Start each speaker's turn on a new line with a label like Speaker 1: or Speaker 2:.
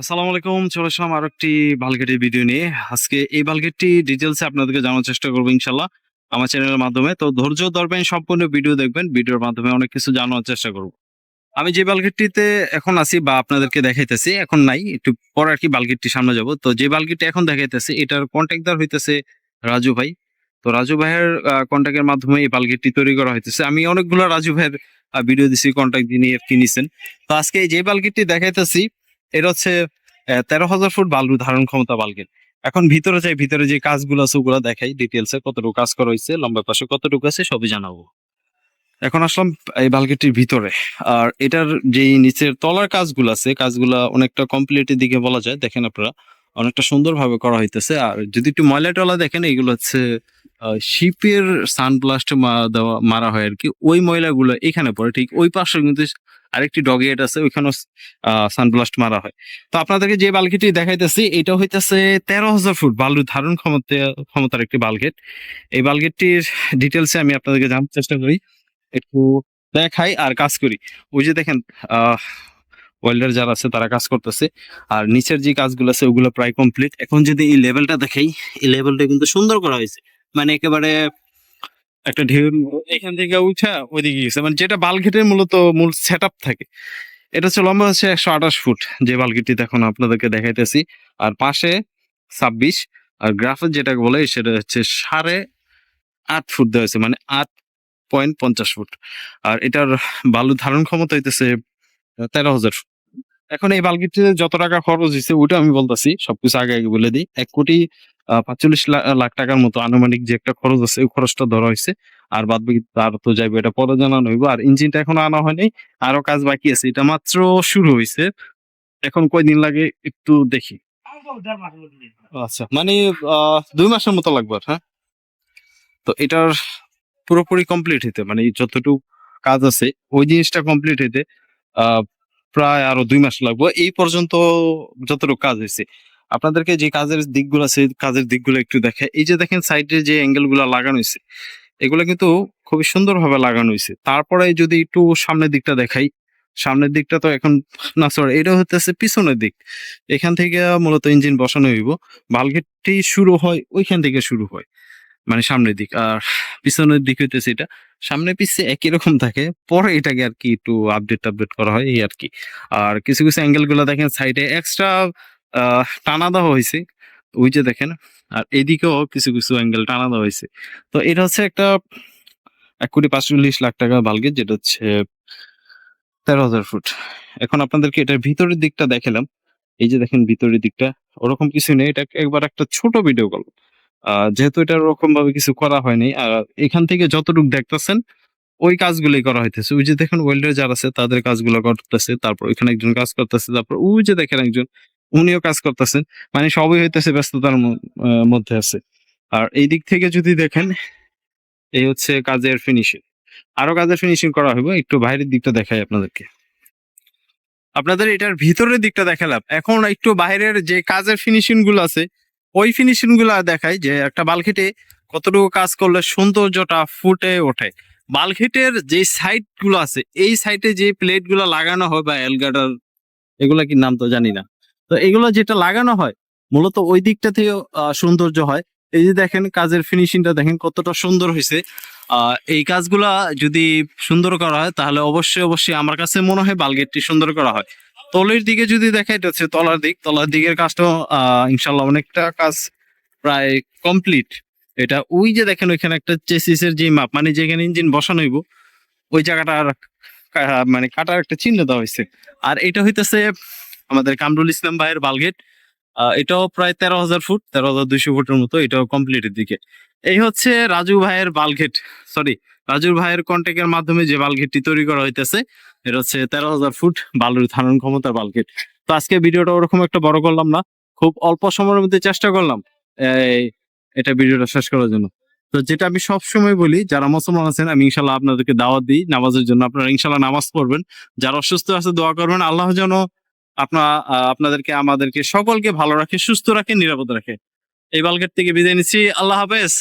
Speaker 1: আসসালামু আলাইকুম, চলে আসলাম আরও একটি বালগেটের ভিডিও নিয়ে। আজকে এই বালগেটটি ডিটেলসে আপনাদেরকে জানার চেষ্টা করব ইনশাল্লাহ আমার চ্যানেলের মাধ্যমে। তো ধৈর্য ধরবেন, সম্পূর্ণ ভিডিও দেখবেন, ভিডিওর মাধ্যমে অনেক কিছু জানার চেষ্টা করব। আমি যে বালগেটটিতে এখন আছি বা আপনাদেরকে দেখাইতেছি, এখন নাই, একটু পরে আর কি বালগেটটি সামনে যাব। তো যে বালগেটটি এখন দেখাইতেছি, এটার কন্ট্যাক্টদার হইতেছে রাজু ভাই। তো রাজু ভাইয়ের কন্ট্যাক্টের মাধ্যমে এই বালগেটটি তৈরি করা হইতেছে। আমি অনেকগুলো রাজু ভাইয়ের ভিডিও দিছি কন্ট্যাক্ট দিয়ে কিনেছেন তো আজকে যে বালগেটটি দেখাইতেছি এটা হচ্ছে তেরো হাজার ফুট বালু ধারণ ক্ষমতা বালগেট এখন ভিতরে যাই, ভিতরে যে কাজগুলো আছে ওগুলো দেখাই ডিটেলসে কতটুকু কাজ করা হয়েছে লম্বা পাশে কতটুকু আছে, সবই জানাব। এখন আসলাম এই বালগেটটির ভিতরে। আর এটার যে নিচের তলার কাজগুলো আছে, কাজগুলা অনেকটা কমপ্লিটের দিকে বলা যায়, দেখেন আপনারা, অনেকটা সুন্দরভাবে করা হইতেছে। আর যদি একটু ময়লা টলা দেখেন এগুলো হচ্ছে শিপের সানব্লাস্ট দেওয়া, মারা হয় আর কি। ওই ময়লাগুলো এখানে পড়ে, ঠিক ওই পাশে কিন্তু আরেকটি ডগ ডগেট আছে, ওইখানেও সানব্লাস্ট মারা হয়। তো আপনাদেরকে যে বালগেটটি দেখাইতেছি, এটা হইতেছে তেরো হাজার ফুট বালু ধারণ ক্ষমতা, ক্ষমতার একটি বালগেট এই বালগেটটির ডিটেলসে আমি আপনাদেরকে জানতে চেষ্টা করি, একটু দেখাই আর কাজ করি। ওই যে দেখেন ওয়েল্ডার যারা আছে তারা কাজ করতেছে, আর নিচের যে কাজগুলো আছে ওগুলো প্রায় কমপ্লিট এখন যদি এই লেভেলটা দেখাই, এই লেভেলটা কিন্তু সুন্দর করা হয়েছে। মানে একেবারে একটা ঢেউ এখান থেকে উঠা ওইদিকে গেছে মানে যেটা বালগেটের মূলত মূল সেট থাকে। এটা হচ্ছে লম্বা হচ্ছে একশো আঠাশ ফুট যে বালগেটটি এখন আপনাদেরকে দেখাইতেছি। আর পাশে ছাব্বিশ, আর গ্রাফের যেটা বলে সেটা হচ্ছে সাড়ে আট ফুট দেওয়া হয়েছে মানে আট পয়েন্ট পঞ্চাশ ফুট। আর এটার বালু ধারণ ক্ষমতা হইতেছে তেরো হাজার ফুট। এখন এই বালগেটটিতে যত টাকা খরচ হয়েছে ওইটা আমি বলতেছি, সবকিছু আগে আগে বলে দিই। এক কোটি পাঁচচল্লিশ লাখ টাকার মতো আনুমানিক যে একটা খরচ আছে, ওই খরচটা ধরা হয়েছে। আর বাদ বাকি তার তো যাইবে, এটা পরে জানানো হইব। আর ইঞ্জিনটা এখনও আনা হয়নি, আরও কাজ বাকি আছে। এটা মাত্র শুরু হয়েছে এখন কয়দিন লাগে একটু দেখি। আচ্ছা মানে দুই মাসের মতো লাগবে হ্যাঁ? তো এটার পুরোপুরি কমপ্লিট হইতে মানে যতটুকু কাজ আছে, ওই জিনিসটা কমপ্লিট হইতে প্রায় আরও দুই মাস লাগবে। এই পর্যন্ত যতটুকু কাজ হয়েছে আপনাদেরকে যে কাজের দিকগুলো আছে, কাজের দিকগুলো একটু দেখে। এই যে দেখেন সাইডে যে অ্যাঙ্গেলগুলো লাগানো হয়েছে এগুলো কিন্তু খুবই সুন্দরভাবে লাগানো হয়েছে তারপরে যদি একটু সামনের দিকটা দেখাই, সামনের দিকটা তো এখন, না সরি এটা হতেছে পিছনের দিক। এখান থেকে মূলত ইঞ্জিন বসানো হইব। বালগেটটি শুরু হয়, ওইখান থেকে শুরু হয় মানে সামনের দিক। আর পিছনের দিক হইতেছে এটা। সামনে পিছে একই রকম থাকে, পরে এটাকে আর কি একটু আপডেট আপডেট করা হয়, এই আর কি। আর কিছু কিছু অ্যাঙ্গেলগুলো দেখেন সাইডে এক্সট্রা টানা দেওয়া হয়েছে। ওই যে দেখেন, আর এদিকেও কিছু কিছু অ্যাঙ্গেল টানা দেওয়া হয়েছে। তো এটা হচ্ছে একটা এক কোটি পাঁচচল্লিশ লাখ টাকা বালগেট যেটা হচ্ছে তেরো হাজার ফুট। এখন আপনাদেরকে এটার ভিতরের দিকটা দেখালাম। এই যে দেখেন, ভিতরের দিকটা, ওরকম কিছু নেই। এটা একবার একটা ছোট ভিডিও কল যেহেতু এটা ওরকম ভাবে কিছু করা হয়নি, আর এখান থেকে যতটুকু দেখতেছেন, ওই কাজগুলোই করা হইতেছে। ওই যে দেখেন ওয়েল্ডার যারা আছে, তাদের কাজগুলো করতেছে। তারপর ওইখানে একজন কাজ করতেছে। তারপর ওই যে দেখেন একজন উনিও কাজ করতেছেন। মানে সবই হইতেছে ব্যস্ততার মধ্যে আছে। আর এই দিক থেকে যদি দেখেন, এই হচ্ছে কাজের ফিনিশিং আরও কাজের ফিনিশিং করা হইব, একটু বাইরের দিকটা দেখাই আপনাদেরকে। আপনাদের এটার ভিতরের দিকটা দেখালাম। এখন একটু বাইরের যে কাজের ফিনিশিংগুলো আছে, ওই ফিনিশিংগুলো দেখাই যে একটা বালখিটে কতটুকু কাজ করলে সৌন্দর্যটা ফুটে ওঠে। বালখিটের যে সাইডগুলো আছে, এই সাইডে যে প্লেটগুলো লাগানো হয় বা এলগাটার এগুলা কি নাম তো জানি না। তো এগুলো যেটা লাগানো হয় মূলত ওই দিকটা থেকে সৌন্দর্য হয়। এই যে দেখেন কাজের ফিনিশিংটা দেখেন কতটা সুন্দর হয়েছে এই কাজগুলা যদি সুন্দর করা হয় তাহলে অবশ্যই অবশ্যই আমার কাছে মনে হয় বালগেটটি সুন্দর করা হয়। তলের দিকে যদি দেখা এটা হচ্ছে তলার দিক। তলার দিকের কাজটা আহ, ইনশাল্লাহ অনেকটা কাজ প্রায় কমপ্লিট এটা ওই যে দেখেন ওইখানে একটা চেসিসের যে মাপ মানে যেখানে ইঞ্জিন বসানো হইব ওই জায়গাটা আর কা- মানে কাটার একটা চিহ্ন দেওয়া হয়েছে আর এটা হইতেছে আমাদের কামরুল ইসলাম ভাইয়ের বালগেট এটাও প্রায় তেরো হাজার ফুট, তেরো হাজার দুইশো ফুটের মতো, এটাও কমপ্লিটের দিকে। এই হচ্ছে রাজু ভাইয়ের বালগেট সরি রাজুর ভাইয়ের কন্ট্যাক্টের মাধ্যমে যে বালগেটটি তৈরি করা হইতেছে, এটা হচ্ছে তেরো হাজার ফুট বালুর ধারণ ক্ষমতার বালগেট তো আজকে ভিডিওটা ওরকম একটা বড় করলাম না, খুব অল্প সময়ের মধ্যে চেষ্টা করলাম এটা ভিডিওটা শেষ করার জন্য। তো যেটা আমি সব সময় বলি, যারা মুসলমান আছেন, আমি ইনশাল্লাহ আপনাদেরকে দাওয়াত দিই, নামাজের জন্য আপনারা ইনশাল্লাহ নামাজ পড়বেন। যারা অসুস্থ আছে, দোয়া করবেন, আল্লাহ যেন আপনার আপনাদেরকে, আমাদেরকে সকলকে ভালো রাখে, সুস্থ রাখে, নিরাপদ রাখে। এই বালগেট থেকে বিদায় নিচ্ছি। আল্লাহ হাফেজ।